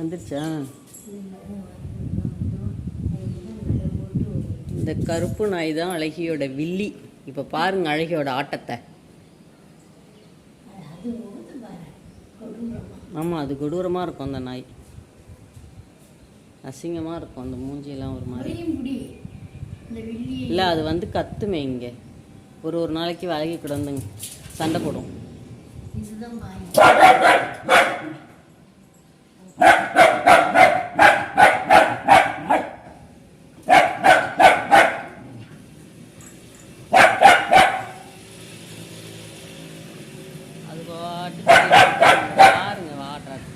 வந்துருச்சா? இந்த கருப்பு நாய் தான் அழகியோட வில்லி. இப்போ பாருங்க அழகியோட ஆட்டத்தை. ஆமாம் அது கொடூரமாக இருக்கும் அந்த நாய். அசிங்கமாக இருக்கும் அந்த மூஞ்சியெல்லாம் ஒரு மாதிரி. இல்லை அது வந்து கத்துமே இங்கே. ஒரு ஒரு நாளைக்கு விலகி கிடந்துங்க. சண்டை போடும். பாருங்க வாட்டுறாட்ட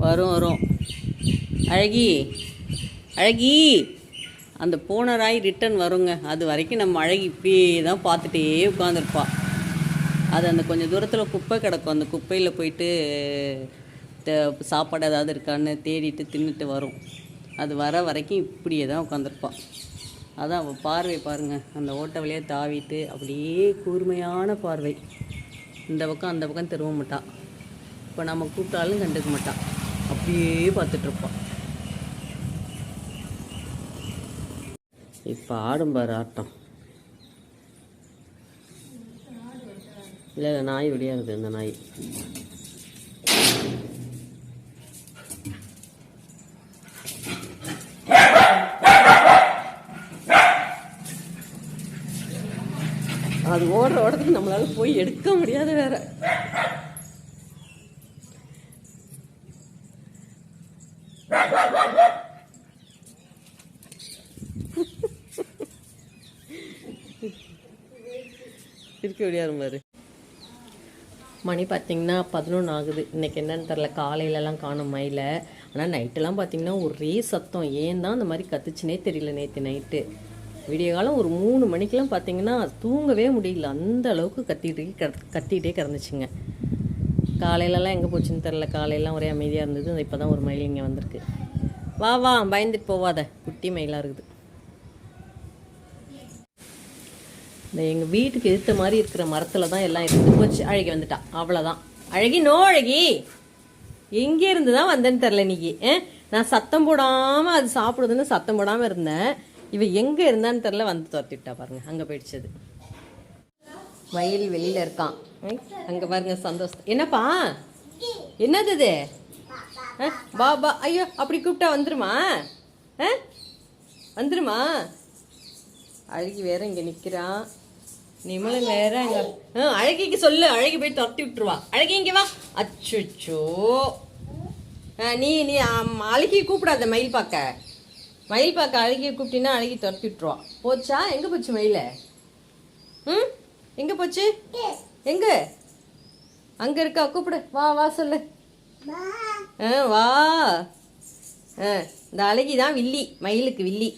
வரும் வரும். அழகி அழகி. அந்த போன ராய் ரிட்டன் வருங்க. அது வரைக்கும் நம்ம அழகி இப்படியே தான் பார்த்துட்டே உட்காந்துருப்பா அது அந்த கொஞ்சம் தூரத்தில் குப்பை கிடக்கும். அந்த குப்பையில் போயிட்டு சாப்பாடு ஏதாவது இருக்கான்னு தேடிட்டு தின்னுட்டு வரும். அது வர வரைக்கும் இப்படியே தான் உட்காந்துருப்பான் அதான் அவள் பார்வை பாருங்கள் அந்த ஓட்டை வழியாக தாவிட்டு அப்படியே கூர்மையான பார்வை. இந்த பக்கம் அந்த பக்கம் திரும்ப மாட்டான் இப்போ நம்ம கூப்பிட்டாலும் கண்டுக்க மாட்டான் அப்படியே பார்த்துட்ருப்பான் இப்போ ஆடும் பாரு ஆட்டம். இல்லை இல்லை நாய் விடியாகுது இந்த நாய். அது ஓடுற ஓடத்துக்கு நம்மளால போய் எடுக்க முடியாது வேற. திருப்பி முடியாது பாரு மணி பார்த்தீங்கன்னா பதினொன்று ஆகுது. இன்னைக்கு என்னன்னு தெரில காலையிலலாம் காணும் மயில. ஆனால் நைட்டெல்லாம் பார்த்தீங்கன்னா ஒரே சத்தம். ஏன் தான் அந்த மாதிரி கத்துச்சுனே தெரியல நேற்று நைட்டு. விடிய காலம் ஒரு மூணு மணிக்கெல்லாம் பார்த்தீங்கன்னா தூங்கவே முடியல. அந்த அளவுக்கு கத்திட்டு கிட- கத்திட்டே கிடந்துச்சுங்க. காலையிலலாம் எங்கே போச்சுன்னு தெரில காலையெல்லாம் ஒரே அமைதியாக இருந்தது. இப்போ தான் ஒரு மயில் இங்கே வந்திருக்கு. வா வா பயந்துட்டு போவாத. குட்டி மயிலாக இருக்குது. இந்த எங்கள் வீட்டுக்கு எதிர்த்த மாதிரி இருக்கிற மரத்தில் தான் எல்லாம் இருந்து போச்சு அழகி வந்துட்டா. அவ்வளோதான் அழகி நோ அழகி. எங்கே இருந்து தான் வந்தேன்னு தெரில இன்னைக்கு. நான் சத்தம் போடாமல் அது சாப்பிடுதுன்னு சத்தம் போடாமல் இருந்தேன். இவ எங்கே இருந்தான்னு தெரில வந்து துரத்திட்டா பாருங்க. அங்கே போயிடுச்சது. மயில் வெளியில் இருக்கான். அங்கே பாருங்க சந்தோஷம் என்னப்பா? என்னது இது? ஆ? பா பா ஐயோ அப்படி கூப்பிட்டா வந்துருமா? ஆ? வந்துருமா? அழகி வேற இங்கே நிற்கிறான் நிமலன் வேற அங்க அழகிக்கு சொல்லு. அழகி போய் துரத்தி விட்டுருவா. அழகி இங்க வா. அச்சோ நீ நீ அழகி கூப்பிடாத மயில் பார்க்க. மயில் பார்க்க அழகியை கூப்பிட்டினா அழகி துரத்தி விட்டுருவா. போச்சா? எங்க போச்சு மயில? ம்? எங்க போச்சு? எங்க? அங்க இருக்கா? கூப்பிடு. வா வா சொல்லு. ஆ வா. ஆ இந்த அழகி தான் வில்லி. மயிலுக்கு வில்லி.